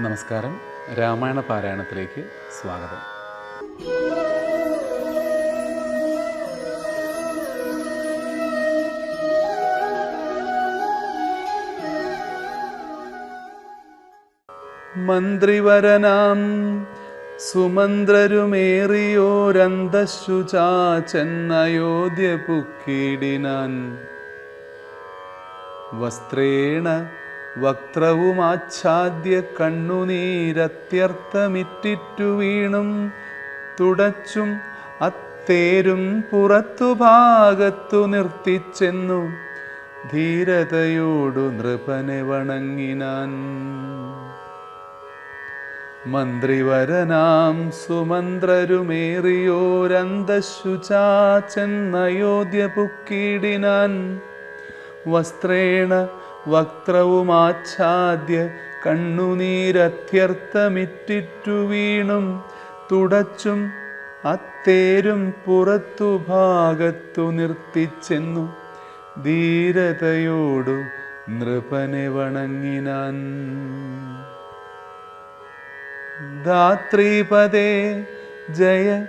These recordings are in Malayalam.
നമസ്കാരം. രാമായണ പാരായണത്തിലേക്ക് സ്വാഗതം. മന്ത്രിവരനാം സുമന്ത്രരുമേറിയോരന്തശുചാചെന്നയോധ്യ പുക്കിടിനാൻ വസ്ത്രേണ വക്ത്രവുമാച്ഛാദ്യ കണ്ണുനീരത്യർത്ഥമിറ്റിറ്റു വീണും തുടച്ചും അത്തേരും പുറത്തു ഭാഗത്തു നിർത്തിച്ചെന്നു. ധീരതയോടു നൃപനെ വണങ്ങിനാൻ. മന്ത്രിവരനാം സുമന്ത്രരുമേറിയോരന്തശുചാ ചെന്നയോധ്യ പുക്കീടിനാൻ വസ്ത്രേണ വക്ത്രവുമാച്ഛാദ്യ കണ്ണുനീരത്യർത്ഥമിറ്റിറ്റു വീണും തുടച്ചും അത്തേരും പുറത്തു ഭാഗത്തു നിർത്തിച്ചെന്നു ധീരതയോടു നൃപനെ വണങ്ങിനാൻ. ധാത്രീപദേ ജയ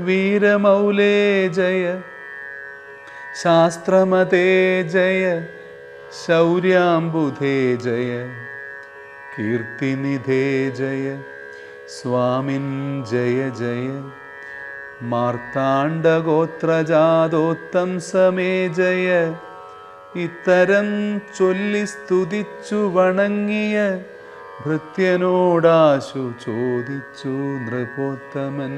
വീരമൗലേ ജയ ശാസ്ത്രമതേ ജയ ശൗര്യാംബുധേ ജയ കീർത്തിനിധേ ജയ സ്വാമിൻ ജയ ജയ മാർത്താണ്ഡഗോത്രജാതോത്തം സമേ ജയ. ഇത്തരം ചൊല്ലി സ്തുതിച്ചു വണങ്ങിയ ഭൃത്യനോടാശു ചോദിച്ചു നൃപോത്തമൻ.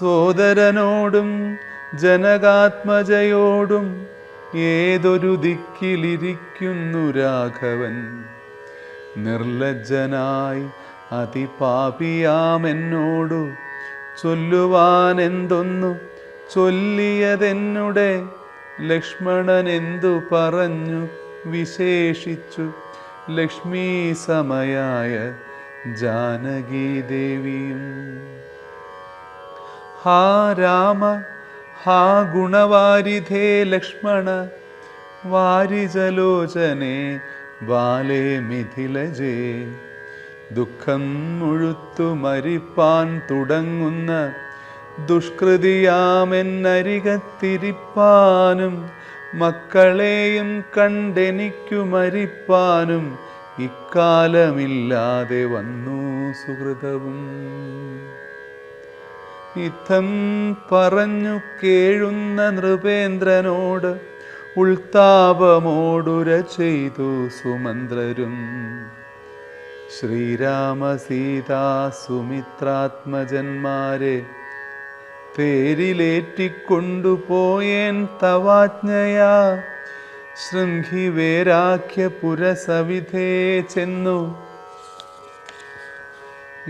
സോദരനോടും ജനകാത്മജയോടും ഏതൊരു ദിക്കിലിരിക്കുന്നു രാഘവൻ. നിർലജ്ജനായി അതിപാപിയാമെന്നോടു ചൊല്ലുവാൻ എന്തൊന്നു ചൊല്ലിയതെന്നുടെ ലക്ഷ്മണൻ എന്തു പറഞ്ഞു വിശേഷിച്ചു. ലക്ഷ്മീ സമയായ ജാനകീദേവിയും. ഹാ രാമ ഹാ ഗുണവാരിധേ ലക്ഷ്മണ വാരിജലോചനേ ബാലേ മിഥിലജേ. ദുഃഖം മുഴുത്തു മരിപ്പാൻ തുടങ്ങുന്ന ദുഷ്കൃതിയാമെന്നരികത്തിരിപ്പാനും മക്കളെയും കണ്ടെനിക്കു മരിപ്പാനും ഇക്കാലമില്ലാതെ വന്നു സുഹൃതവും. ഇത്തം പറഞ്ഞു കേഴുന്ന നൃപേന്ദ്രനോട് ഉൾത്താപമോടുര ചെയ്തു സുമന്ത്രരും. ശ്രീരാമ സീതാ സുമിത്രാത്മജന്മാരെ തേരിലേറ്റിക്കൊണ്ടുപോയേൻ തവാജ്ഞയാ. ശൃംഖിവേരാഖ്യ പുരസവിധേ ചെന്നു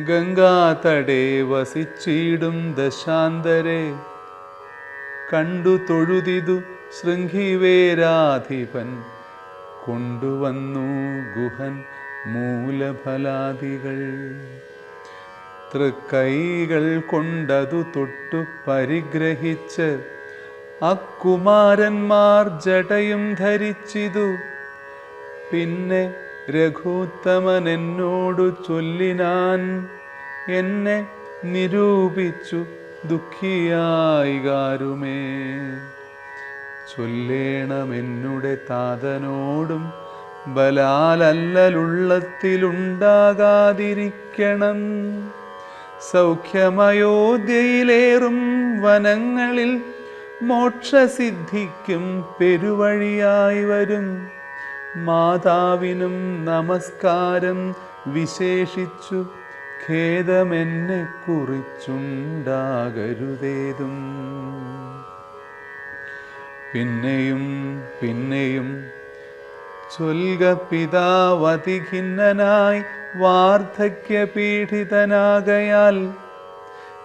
ഗംഗാതടേ വസിച്ചിടും ദശാന്തരെ. കണ്ടു തൊഴുതിതു ശൃംഖിവേരാധിപൻ കൊണ്ടുവന്നു ഗുഹൻ മൂലഫലാദികൾ. തൃക്കൈകൾ കൊണ്ടതു തൊട്ടു പരിഗ്രഹിച്ച് അക്കുമാരന്മാർ ജടയും ധരിച്ചിതു. പിന്നെ രഘുത്തമൻ എന്നോടു ചൊല്ലിനാൻ എന്നെ നിരൂപിച്ചു ദുഃഖിയായി കാരുമേ ചൊല്ലേണമെന്നുടെ താതനോടും ബലാലല്ലുള്ളത്തിലുണ്ടാകാതിരിക്കണം സൗഖ്യമയോധ്യയിലേറും വനങ്ങളിൽ മോക്ഷസിദ്ധിക്കും പെരുവഴിയായി വരും. മാതാവിനും നമസ്കാരം വിശേഷിച്ചു. ഖേദമെന്നെ കുറിച്ചുണ്ടാകരുതേതും. പിന്നെയും പിന്നെയും ചൊൽക പിതാവതിഖിന്നനായി വാർദ്ധക്യപീഡിതനാകയാൽ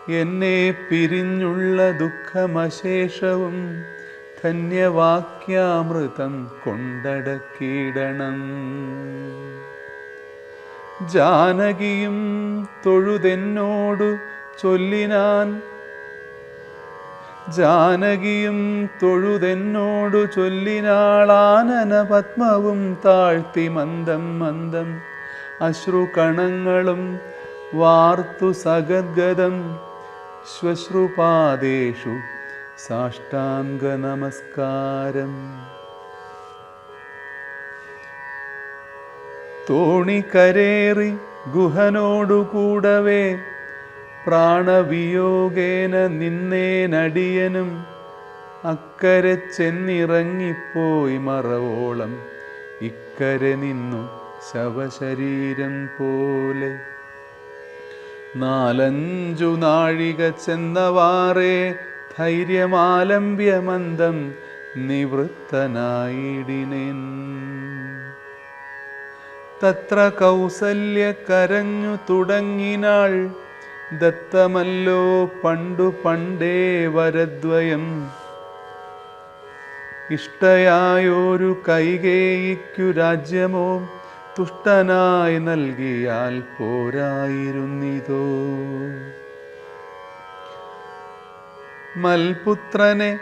എന്നെ പിരിഞ്ഞുള്ള ദുഃഖമശേഷവും ധന്യവാക്യാമൃതം കൊണ്ടടക്കിയിടണം. ജാനകിയും തൊഴുതെന്നോടു ചൊല്ലിനാൻ. ജാനകിയും തൊഴുതെന്നോടു ചൊല്ലിനാളാനന പത്മവും താഴ്ത്തി മന്ദം മന്ദം അശ്രുകണങ്ങളും വാർത്തു സഗദ്ഗതം ശ്വശ്രുപാദേഷു സാഷ്ടാംഗ നമസ്കാരം തോണിക്കരേറി ഗുഹനോടുകൂടവേ പ്രാണവിയോഗേന നിന്നേനടിയനും അക്കരെ ചെന്നിറങ്ങിപ്പോയി മറവോളം. ഇക്കരെ നിന്നു ശവശരീരം പോലെ. നാലഞ്ചു നാഴിക ചെന്നവാറേ ധൈര്യമാലംബ്യമന്ദം നിവൃത്തനായിടിനേൻ. തത്ര കൗസല്യ കരഞ്ഞു തുടങ്ങിനാൾ ദത്തമല്ലോ പണ്ടു പണ്ടേ വരദ്വയം. ഇഷ്ടയായൊരു കൈകേയിക്കു രാജ്യമോ തുഷ്ടനായി നൽകിയാൽ പോരായിരുന്നിതോ. മൽപുത്രനെ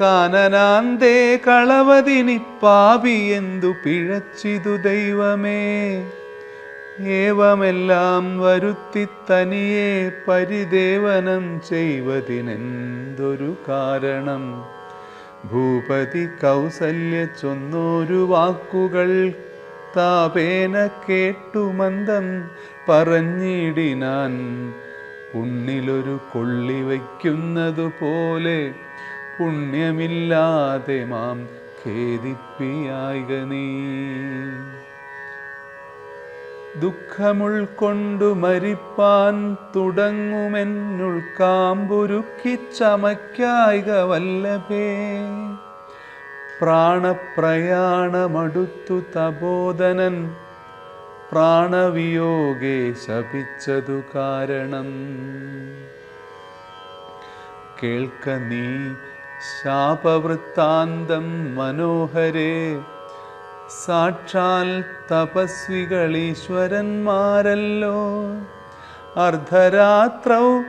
കാനനാന്തേ കളവതിനി പാപി എന്തു പിഴച്ചിതു ദൈവമേ. ഏവമെല്ലാം വരുത്തി തനിയെ പരിദേവനം ചെയ്വതിനെന്തൊരു കാരണം. ഭൂപതി കൗസല്യ ചൊന്നൊരു വാക്കുകൾ താപേന കേട്ടു മന്ദം പറഞ്ഞിടിനാൻ പുണ്ണിലൊരു കൊള്ളി വയ്ക്കുന്നതു പോലെ പുണ്യമില്ലാതെ മാം ഖേദിപ്പിയായിക നീ. ദുഃഖമുൾക്കൊണ്ടു മരിപ്പാൻ തുടങ്ങുമെന്നുൾക്കാമ്പുരുക്കി ചമയ്ക്കായിക വല്ലഭേ. പ്രാണപ്രയാണമടുത്തു തബോധനൻ പ്രാണവിയോഗേ ശപിച്ചതു കാരണം. കേൾക്ക നീ ശാപവൃത്താന്തം മനോഹരേ. സാക്ഷാൽ തപസ്വികളീശ്വരന്മാരല്ലോ. അർദ്ധരാത്രൗ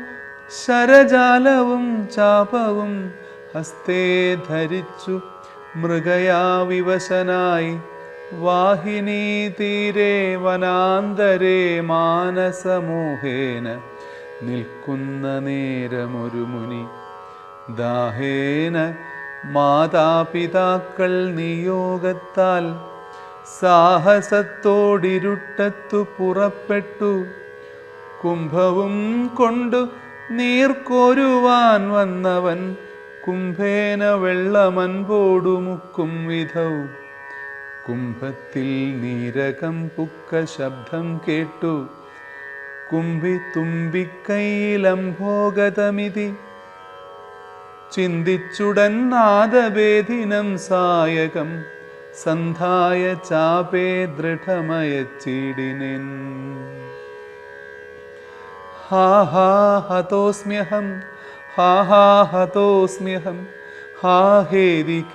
ശരജാലവും ചാപവും ഹസ്തേ ധരിച്ചു മൃഗയാവിവശനായി വാഹിനീ തീരെ വനാന്തരേ മാനസമോഹേന നിൽക്കുന്ന നേരമൊരു മുനി. ദാഹേന മാതാപിതാക്കൾ നിയോഗത്താൽ സാഹസത്തോടിരുട്ടത്തു പുറപ്പെട്ടു. കുംഭവും കൊണ്ടു നീർക്കോരുവാൻ വന്നവൻ കുംഭേന വെള്ളമൻപോടുമുക്കും വിധവും. വിധൗ കുംഭത്തിൽ നീരകം പുക്ക ശബ്ദം കേട്ടു. കുംഭി തുമ്പിക്കൈയിലംഭോഗതമിതി. ചിന്തിച്ചുടൻ നാദവേദിനം സായകം. സന്ധായ ചാപേ ദൃഢമയച്ചിടിനൻ. ഹാ ഹാ ഹതോസ്മ്യഹം. ഹാ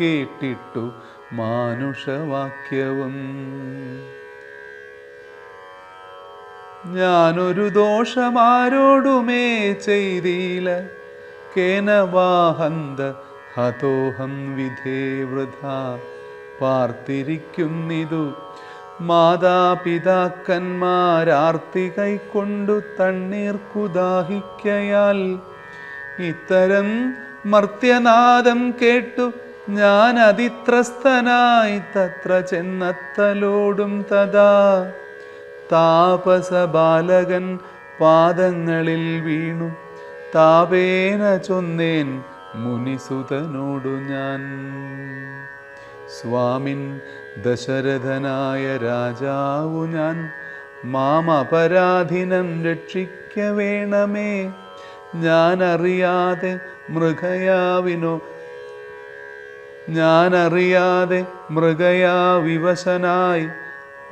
കേട്ടിട്ടു. മാനുഷവാക്യവും. ഞാനൊരു ദോഷമാരോടുമേ ചെയ്തില്ല കേനവാഹന്ത ഹതോഹം വിധേ വൃഥ. പാർത്തിരിക്കുന്നിതു മാതാപിതാക്കന്മാരാർത്തി കൈക്കൊണ്ടു തണ്ണീർക്കുദാഹിക്കയാൽ ഇത്തരം മർത്യനാദം കേട്ടു ഞാൻ അതിത്രസ്തനായി തത്ര ചെന്നത്തലോടും തഥാ. താപസ ബാലകൻ പാദങ്ങളിൽ വീണു. താപേന ചൊന്നേൻ മുനിസുതനോടു ഞാൻ. സ്വാമിൻ ദശരഥനായ രാജാവു ഞാൻ. മാം അപരാധിനം രക്ഷിക്ക വേണമേ ഞാൻ അറിയാതെ മൃഗയാവിനോ ഞാൻ അറിയാതെ മൃഗയാ വിവശനായി.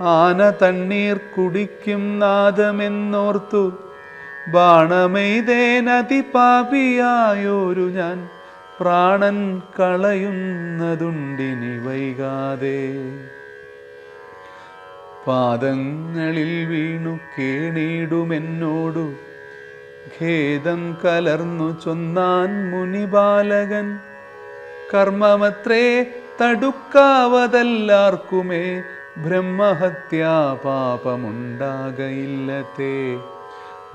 ആന തണ്ണീർ കുടിക്കും നാദമെന്നോർത്തു. ബാണമെയ്തേ നതിപാപിയായോരു ഞാൻ. പ്രാണൻ കളയുന്നതുണ്ടിനി വൈകാതെ. പാദങ്ങളിൽ വീണു കേണിടുമെന്നോടു ഖേദം കലർന്നു ചൊന്നാൻ മുനിബാലകൻ. കർമ്മമത്രേ തടുക്കാവതല്ലാർക്കുമേ ബ്രഹ്മഹത്യാ പാപമുണ്ടാകയില്ലത്തേ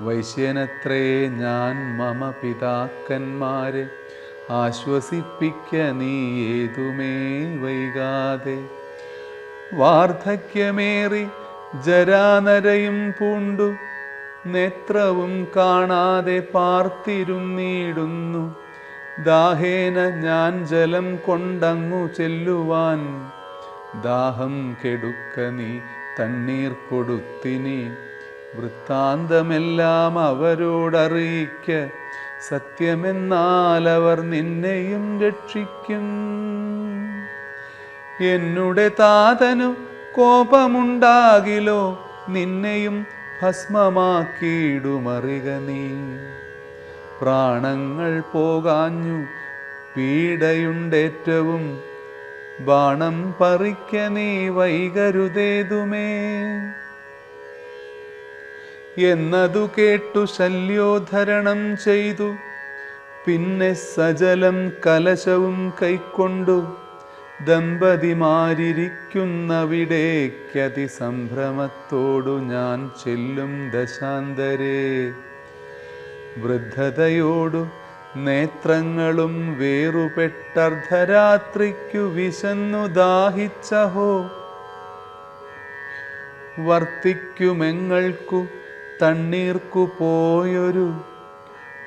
വൈശ്യനത്രേ ഞാൻ മമ പിതാക്കന്മാരെ ആശ്വസിപ്പിക്ക നീ ഏതുമേ വൈകാതെ. വാർദ്ധക്യമേറി ജരാനരയും പൂണ്ടു നേത്രവും കാണാതെ പാർത്തിരുന്നിടുന്നു. ദാഹേന ഞാൻ ജലം കൊണ്ടങ്ങു ചെല്ലുവാൻ. ദാഹം കെടുക്ക നീ തണ്ണീർ കൊടുത്തിനി. വൃത്താന്തമെല്ലാം അവരോടറിയിക്ക. സത്യമെന്നാൽ അവർ നിന്നെയും രക്ഷിക്കും. എന്നുടെ താതനു കോപമുണ്ടാകിലോ? നിന്നെയും ഭസ്മമാക്കിയിടുമറിക നീ. പ്രാണങ്ങൾ പോകാഞ്ഞു. പീഡയുണ്ടേറ്റവും ബാണം പറിക്ക നീ വൈകരുതേതുമേ. എന്നതു കേട്ടു ശല്യോധരണം ചെയ്തു. പിന്നെ സജലം കലശവും കൈക്കൊണ്ടു. ദമ്പതിമാരിയ്ക്കുന്നവിടേക്കതിസംഭ്രമത്തോടു ഞാൻ ചെല്ലും ദശാന്തരേ. വൃദ്ധതയോടു നേത്രങ്ങളും വേറുപെട്ടർദ്ധരാത്രിക്കു വിശന്നു ദാഹിച്ചഹോ. വർത്തിക്കുമെങ്ങൾക്കു തണ്ണീർക്കു പോയൊരു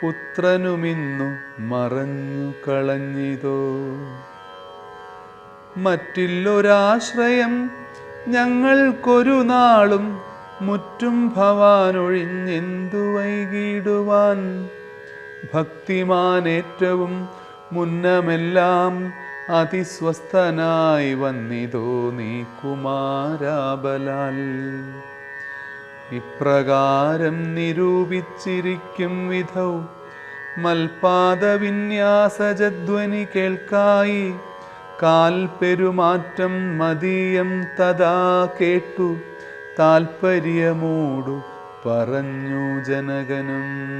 പുത്രനുമിന്നു മറഞ്ഞു കളഞ്ഞിതോ. മറ്റില്ലൊരാശ്രയം ഞങ്ങൾക്കൊരു നാളും മുറ്റും ഭവാനൊഴിഞ്ഞെന്തു വൈകിടുവാൻ. ഭക്തിമാനേറ്റവും മുന്നമെല്ലാം അതിസ്വസ്ഥനായി വന്നിതോ നീ കുമാരാബലാൽ. ഇപ്രകാരം നിരൂപിച്ചിരിക്കും വിധൗ മൽപാദവിന്യാസജധ്വനി കേൾക്കായി. കാൽ പെരുമാറ്റം മതീയം തഥാ കേട്ടു. താൽപ്പര്യമോടു പറഞ്ഞു ജനകനും.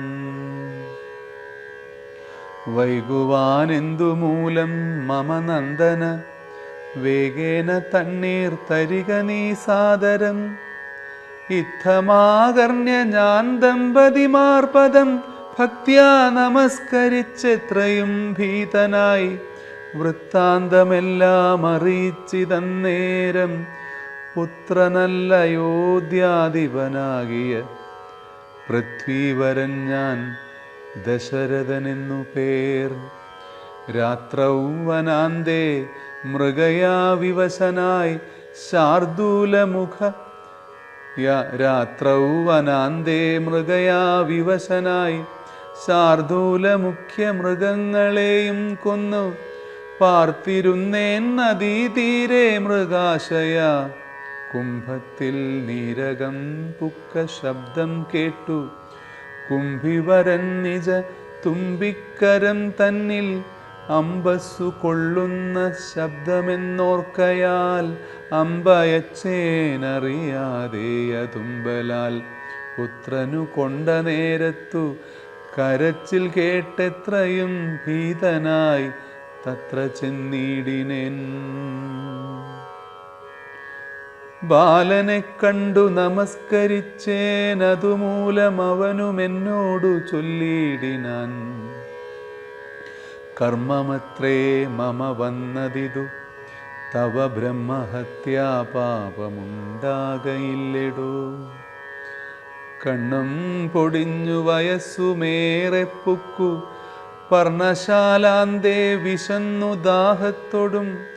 വൈകുവാനെന്തു മൂലം മമ നന്ദന? വേഗേന തണ്ണീർ തരിക നീ സാദരം. ഇത്തമാകർണ്യ ഞാൻ ദമ്പതിമാർപദം ഭക്തിയാ നമസ്കരിച്ചെത്രയും ഭീതനായി. വൃത്താന്തമെല്ലാം അറിയിച്ചിതന്നേരം പുത്രനല്ല യോധ്യാധിപനാകിയ പൃഥ്വീവരൻ ഞാൻ ദശരഥനെന്നു പേർ. രാത്രൗവനാന്തേ വനാന്തേ മൃഗയാ വിവശനായി ശാർദൂലമുഖ രാത്രൗവനാന്തേ രാത്രൗ വനാന്തേ മൃഗയാ വിവശനായി ശാർദൂല മുഖ്യ മൃഗങ്ങളെയും കൊന്നു. പാർത്തിരുന്നേൻ നദീതീരെ മൃഗാശയ കുംഭത്തിൽ നീരകം പുക്ക ശബ്ദം കേട്ടു. കുംഭിവരൻ നിജ തുമ്പിക്കരം തന്നിൽ അമ്പസ്സു കൊള്ളുന്ന ശബ്ദമെന്നോർക്കയാൽ അമ്പയച്ചേനറിയാതെ അതുമ്പലാൽ. പുത്രനു കൊണ്ട നേരത്തു കരച്ചിൽ കേട്ടെത്രയും ഭീതനായി. തത്ര ചെന്നീടിനേൻ ബാലനെ കണ്ടു നമസ്കരിച്ചേനതുമൂലം അവനുമെന്നോടു ചൊല്ലിയിടിനാൻ കർമ്മമത്രേ മമ വന്നതിതു. തവ ബ്രഹ്മഹത്യാ പാപമുണ്ടാകയില്ലെടോ. കണ്ണും പൊടിഞ്ഞു വയസ്സുമേറെ പുക്കു. പർണശാലാന്തേ വിശന്നു ദാഹത്തോടും.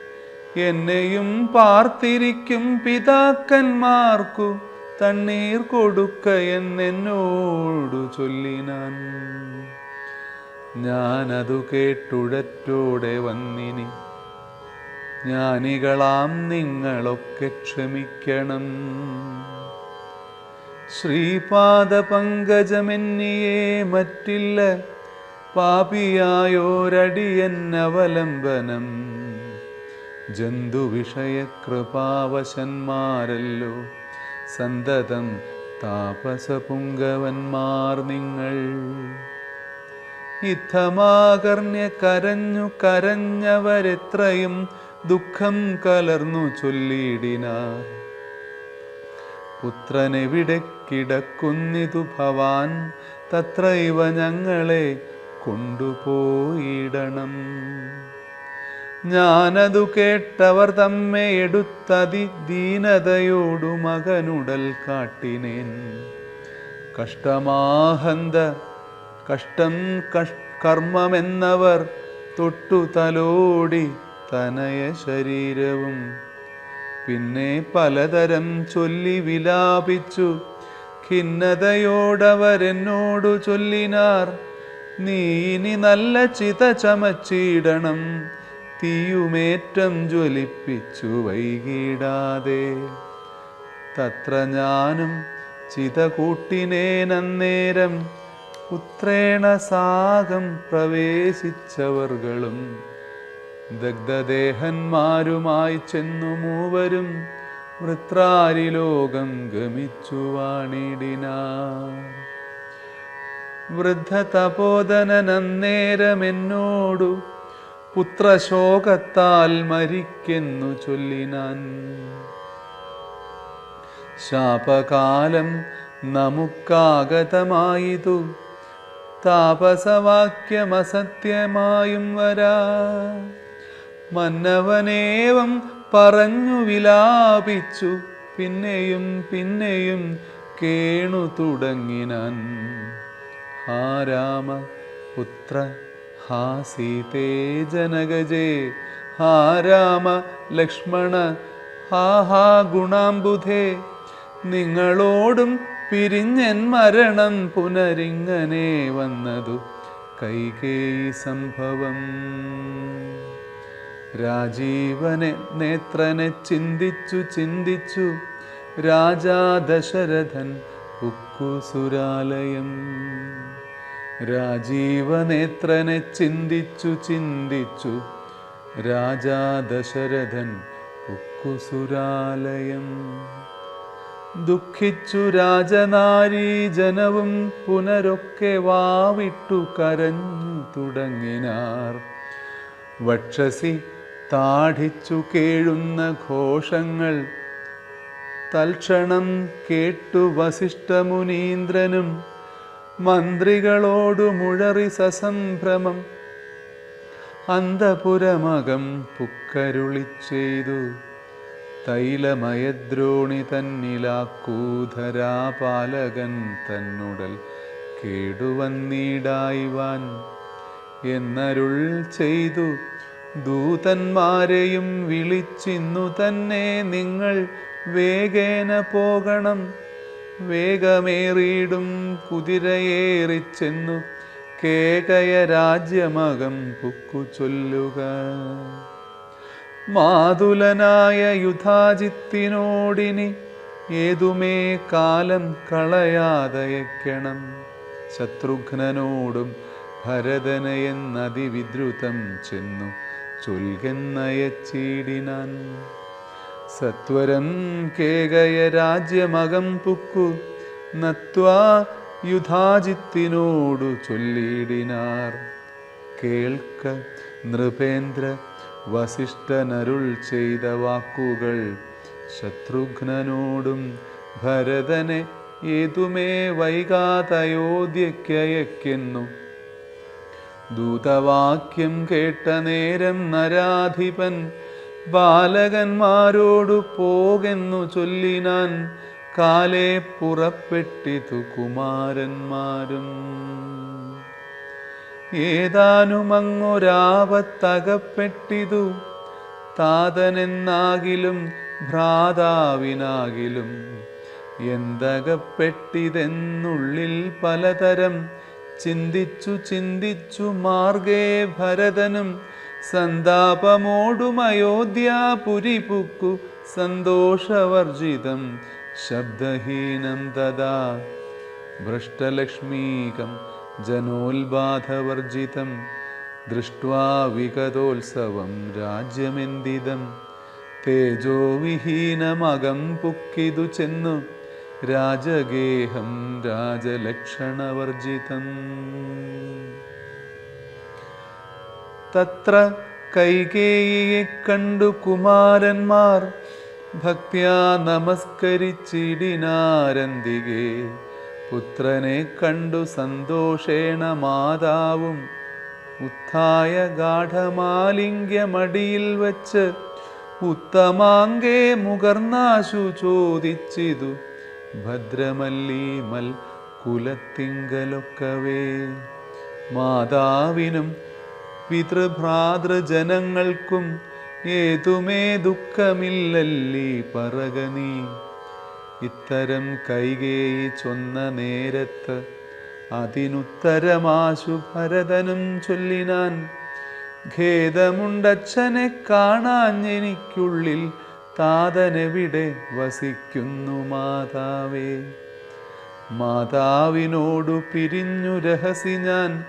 എന്നെയും പാർത്തിരിക്കും പിതാക്കന്മാർക്കു തണ്ണീർ കൊടുക്ക എന്നോടു ചൊല്ലിനാൻ ഞാനതു കേട്ടുടറ്റോടെ വന്നിനി. ജ്ഞാനികളാം നിങ്ങളൊക്കെ ക്ഷമിക്കണം. ശ്രീപാദ പങ്കജമെന്നിയേ മറ്റില്ല. പാപിയായോരടിയന്നവലംബനം. ജന്തുവിഷയ കൃപാവശന്മാരല്ലോ സന്തതം താപസപുങ്കവന്മാർ നിങ്ങൾ. ഇത്തമാകർണ്യ കരഞ്ഞു കരഞ്ഞവരെത്രയും ദുഃഖം കലർന്നു ചൊല്ലിയിടിനാർ പുത്രനെവിടെ കിടക്കുന്നിതു ഭവാൻ തത്ര ഇവ ഞങ്ങളെ കൊണ്ടുപോയിടണം. ഞാനതു കേട്ടവർ തമ്മെ എടുത്തതി ദീനതയോടു മകനുടൽ കാട്ടിനേൻ. കഷ്ടമാഹന്ത കഷ്ടം കഷ് കർമ്മമെന്നവർ തൊട്ടു തലോടി തനയ ശരീരവും. പിന്നെ പലതരം ചൊല്ലി വിലാപിച്ചു ഖിന്നതയോടവരെന്നോടു ചൊല്ലിനാർ. നീ ഇനി നല്ല ചിത ചമച്ചിടണം തീയുമേറ്റം ജ്വലിപ്പിച്ചു വൈകിടാതെ. തത്ര ഞാനും ചിതകൂട്ടിനേനന്നേരം പുത്രേണ സാഗം പ്രവേശിച്ചവർകളും ദഗ്ധദേഹന്മാരുമായി ചെന്നു മൂവരും വൃത്രാരിലോകം ഗമിച്ചു വാണിടിനാർ വൃദ്ധ തപോധനന്നേരമെന്നോടു പുത്രശോകത്താൽ മരിക്കെന്നു ചൊല്ലിനാൻ. ശാപകാലം നമുക്കാഗതമായിതു. താപസവാക്യമസത്യമായും വരാ. മന്നവനേവം പറഞ്ഞു വിലാപിച്ചു. പിന്നെയും പിന്നെയും കേണു തുടങ്ങിനാൻ. ആ രാമ പുത്ര ഹാ സീതേ ജനകജേ ഹാ രാമ ലക്ഷ്മണ ഹാ ഹാ ഗുണാംബുധേ. നിങ്ങളോടും പിരിഞ്ഞൻ മരണം പുനരിങ്ങനെ വന്നതു കൈകേയി സംഭവം. രാജീവനെ നേത്രനെ ചിന്തിച്ചു ചിന്തിച്ചു രാജാ ദശരഥൻ ഉക്കുസുരാലയം. രാജീവനേത്രനെ ചിന്തിച്ചു ചിന്തിച്ചു. രാജാ ദശരഥൻ ഉക്കുസുരാലയം. ദുഃഖിച്ചു രാജനാരീ ജനവും പുനരൊക്കെ വാവിട്ടു കരഞ്ഞു തുടങ്ങിനാർ. വക്ഷസി താഠിച്ചു കേഴുന്ന ഘോഷങ്ങൾ തൽക്ഷണം കേട്ടു വസിഷ്ഠമുനീന്ദ്രനും മന്ത്രികളോടു മുഴറി സസംഭ്രമം. അന്തപുരമകം പുക്കരുളി ചെയ്തു തൈലമയദ്രോണി തന്നിലാക്കൂധരാപാലകൻ തന്നുടൽ കേടുവന്നീടായിവാൻ എന്നരുൾ ചെയ്തു. ദൂതന്മാരെയും വിളിച്ചിന്നു തന്നെ നിങ്ങൾ വേഗേന പോകണം. വേഗമേറിയിടും കുതിരയേറിച്ചെന്നു കേകയ രാജ്യമകം പുക്കു ചൊല്ലുക. മാതുലനായ യുധാജിത്തിനോടിനി ഏതുമേ കാലം കളയാതയക്കണം. ശത്രുഘ്നനോടും ഭരതനയെന്നതിവിദ്രുതം ചെന്നു ചൊൽകെന്നയച്ചീടിനാൻ. സത്വരം കേകയ രാജ്യമകം പുക്കു നത്വാ യുധാജിത്തിനോടു ചൊല്ലിയിടിനാർ കേൾക്ക നൃപേന്ദ്ര വസിഷ്ഠനരുൾ ചെയ്ത വാക്കുകൾ ശത്രുഘ്നനോടും ഭരതനെ ഏതുമേ വൈകാതയോധ്യയ്ക്കയക്കുന്നു ദൂതവാക്യം കേട്ട നേരം നരാധിപൻ ബാലകന്മാരോടു പോകെന്നു ചൊല്ലിനാൻ കാലേ പുറപ്പെട്ടിതു കുമാരന്മാരും. ഏതാനുമങ്ങൊരാപത്തകപ്പെട്ടിതു താതനെന്നാകിലും ഭ്രാതാവിനാകിലും എന്തകപ്പെട്ടിതെന്നുള്ളിൽ പലതരം ചിന്തിച്ചു ചിന്തിച്ചു മാർഗേ ഭരതനും സന്താപമോടും അയോധ്യാപുരി പുക്കു സന്തോഷവർജിതം ശബ്ദഹീനം തഥാ. ഭ്രഷ്ടലക്ഷ്മീകം ജനോത്ബാധവർജിതം ദൃഷ്ട്വാ വിഗതോത്സവം രാജ്യമെന്തിതം. തേജോവിഹീനമകം പുക്കിതു ചെന്നു രാജഗേഹം രാജലക്ഷണവർജിതം. തത്ര കൈകേയിയെ കണ്ടു കുമാരന്മാർ. ഭക്ത്യാ നമസ്കരിച്ചിടിനാരന്തികെ. പുത്രനെ കണ്ടു സന്തോഷേണ മാതാവും. ഉത്ഥായ ഗാഠമാലിംഗ്യമടിയിൽ വച്ച് ഉത്തമാങ്കേ മുകർന്നാശു ചോദിച്ചിതു. ഭദ്രമല്ലീമൽ കുലത്തിങ്കലൊക്കവേ. മാതാവിനും പിതൃഭ്രാതൃജനങ്ങൾക്കും ഏതുമേ ദുഃഖമില്ലല്ലി പറക നീ. ഇത്തരം കൈകേയി ചൊന്ന നേരത്ത് അതിനുത്തരമാശു ഭരതനും ചൊല്ലിനാൻ ഖേദമുണ്ടച്ഛനെ കാണാഞ്ഞെനിക്കുള്ളിൽ താതനെവിടെ വസിക്കുന്നു മാതാവേ. മാതാവിനോടു പിരിഞ്ഞു രഹസി ഞാൻ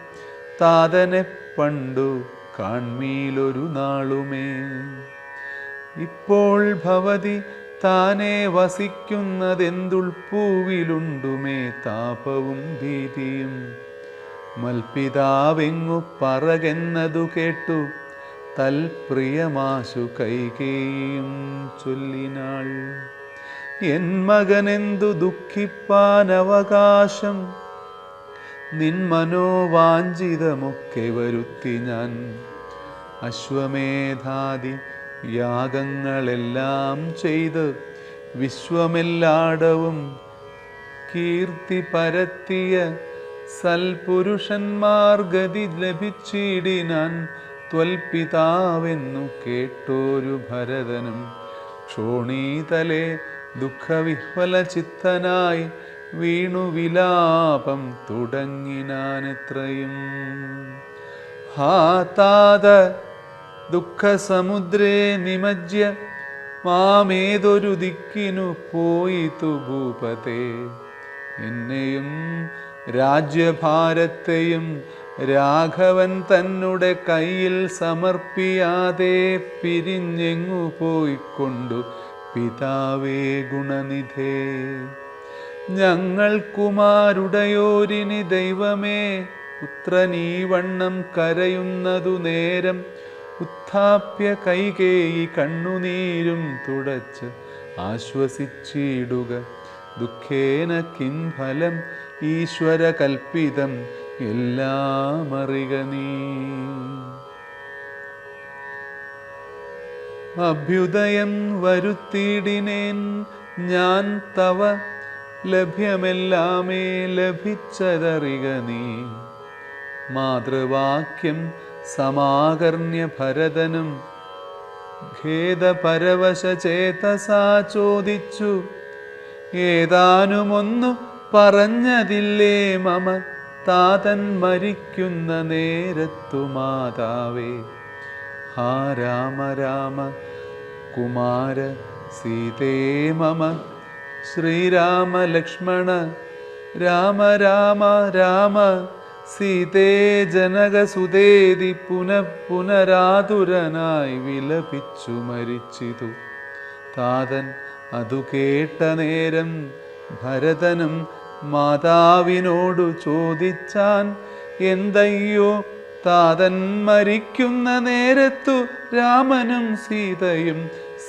താതനെ പണ്ടു കാൺമീലൊരു നാളുമേ. ഇപ്പോൾ ഭവതി താനെ വസിക്കുന്നതെന്തുൾപ്പൂവിലുണ്ടുമേ. താപവും ഭീതിയും മൽപിതാവെങ്ങു പറകെന്നതു കേട്ടു. തൽപ്രിയമാശു കൈകേയും ചൊല്ലിനാൾ. എൻ മകനെന്തു ദുഃഖിപ്പാനവകാശം. നിൻ മനോവാഞ്ചിതമൊക്കെ വരുത്തി ഞാൻ. അശ്വമേധാദി യാഗങ്ങളെല്ലാം ചെയ്ത് വിശ്വമെല്ലാടവും കീർത്തി പരത്തിയ സൽപുരുഷന്മാർ ഗതി ലഭിച്ചിടിനാൻ ത്വൽപിതാവെന്നു കേട്ടോരു ഭരതനും ക്ഷോണീതലെ ദുഃഖവിഹ്വല ചിത്തനായി വീണു വിലാപം തുടങ്ങിനാനെത്രയും ഹാതാത ദുഃഖസമുദ്രേ നിമജ്യ മാമേതൊരു ദിക്കിനു പോയി ഭൂപതേ എന്നെയും രാജ്യഭാരത്തെയും രാഘവൻ തന്നെ കയ്യിൽ സമർപ്പിയാതെ പിരിഞ്ഞെങ്ങു പോയിക്കൊണ്ടു പിതാവേ ഗുണനിധേ. ഞങ്ങൾക്കുമാരുടയോരിനി ദൈവമേ പുത്രനീ വണ്ണം കരയുന്നതു നേരം ഉത്ഥാപ്യ കൈകേയി കണ്ണുനീരും തുടച്ച് ആശ്വസിച്ചിടുക. ദുഃഖേന കിം ഫലം ഈശ്വര കൽപ്പിതം എല്ലാം അറിക നീ. അഭ്യുദയം വരുത്തിയിടിനേൻ ഞാൻ തവ ലഭ്യമെല്ലാമേ ലഭിച്ചതറിക നീ. മാതൃവാക്യം സമാകർണ്യ ഭരതനും ഖേദപരവശചേതസാ ചോദിച്ചു ഏതാനുമൊന്നു പറഞ്ഞതില്ലേ മമ? താതൻ മരിക്കുന്ന നേരത്തു മാതാവേ. ഹാ രാമ രാമ കുമാര സീതേ മമ ശ്രീരാമ ലക്ഷ്മണ രാമ രാമ രാമ സീതേ ജനകസുതേതി പുനഃ പുനരാതുരനായി വിലപിച്ചു മരിച്ചിതു. താതൻ അതു കേട്ട നേരം ഭരതനും മാതാവിനോടു ചോദിച്ചാൻ എന്തയ്യോ താതൻ മരിക്കുന്ന നേരത്തു രാമനും സീതയും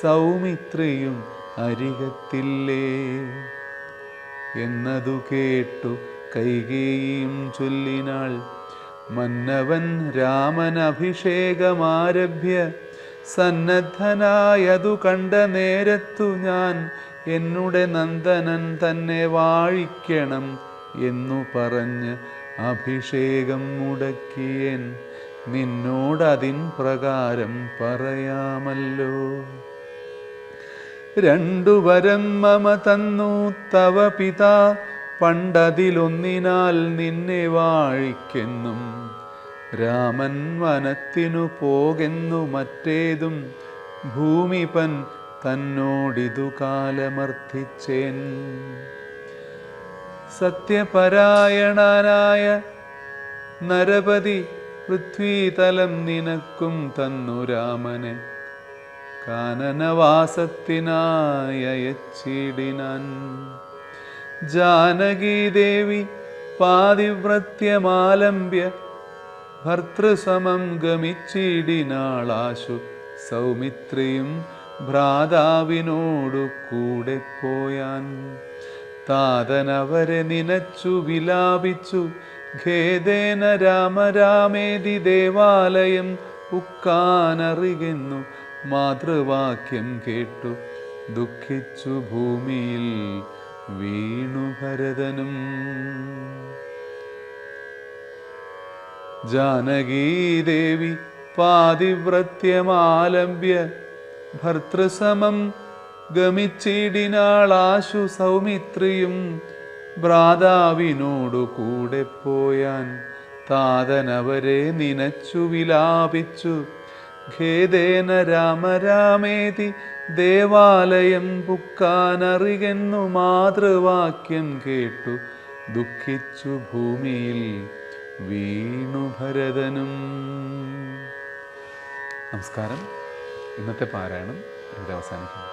സൗമിത്രിയും അരികത്തില്ലേ? എന്നതു കേട്ടു കൈകേയും ചൊല്ലിനാൾ. മന്നവൻ രാമൻ അഭിഷേകമാരഭ്യ സന്നദ്ധനായതു കണ്ട നേരത്തു ഞാൻ എന്നുടെ നന്ദനൻ തന്നെ വാഴിക്കണം എന്നു പറഞ്ഞ് അഭിഷേകം മുടക്കിയൻ. നിന്നോടതിൻ പ്രകാരം പറയാമല്ലോ. രണ്ടു വരം മമ തന്നു തവ പിതാ പണ്ടതിലൊന്നിനാൽ നിന്നെ വാഴിക്കെന്നും. രാമൻ വനത്തിനു പോകെന്നു മറ്റേതും ഭൂമിപൻ തന്നോടിതു കാലമർത്ഥിച്ചേൻ സത്യപരായണനായ നരപതി പൃഥ്വീതലം നിനക്കും തന്നു രാമനെ. കാനനവാസത്തിനായച്ചിടിനാൻ ജാനകീദേവി പാതിവ്രത്യമാലംബ്യ ഭർത്തൃസമം ഗമിച്ചിടിനാളാശു സൗമിത്രിയും ഭ്രാതാവിനോടു കൂടെ പോയാൻ. താതനവരെ നിനച്ചു വിലാപിച്ചു. ഖേദേന രാമരാമേതി ദേവാലയം ഉക്കാനറിയുന്നു. മാതൃവാക്യം കേട്ടു. ദുഃഖിച്ചു ഭൂമിയിൽ വീണു ഭരതനും. ജാനകീദേവി പാതിവ്രത്യമാലംബ്യ ഭർത്തൃസമം ഗമിച്ചിടിനാളാശു സൗമിത്രിയും ഭ്രാതാവിനോടു കൂടെ പോയാൻ താതനവരെ നിനച്ചു വിലാപിച്ചു. ഖേദേന രാമ രാമേതി ദേവാലയം പുക്കാനറികെന്നു മാതൃവാക്യം കേട്ടു. ദുഃഖിച്ചു ഭൂമിയിൽ വീണു ഭരതനും. നമസ്കാരം. ഇന്നത്തെ പാരായണം ഇവിടെ അവസാനിക്കുന്നു.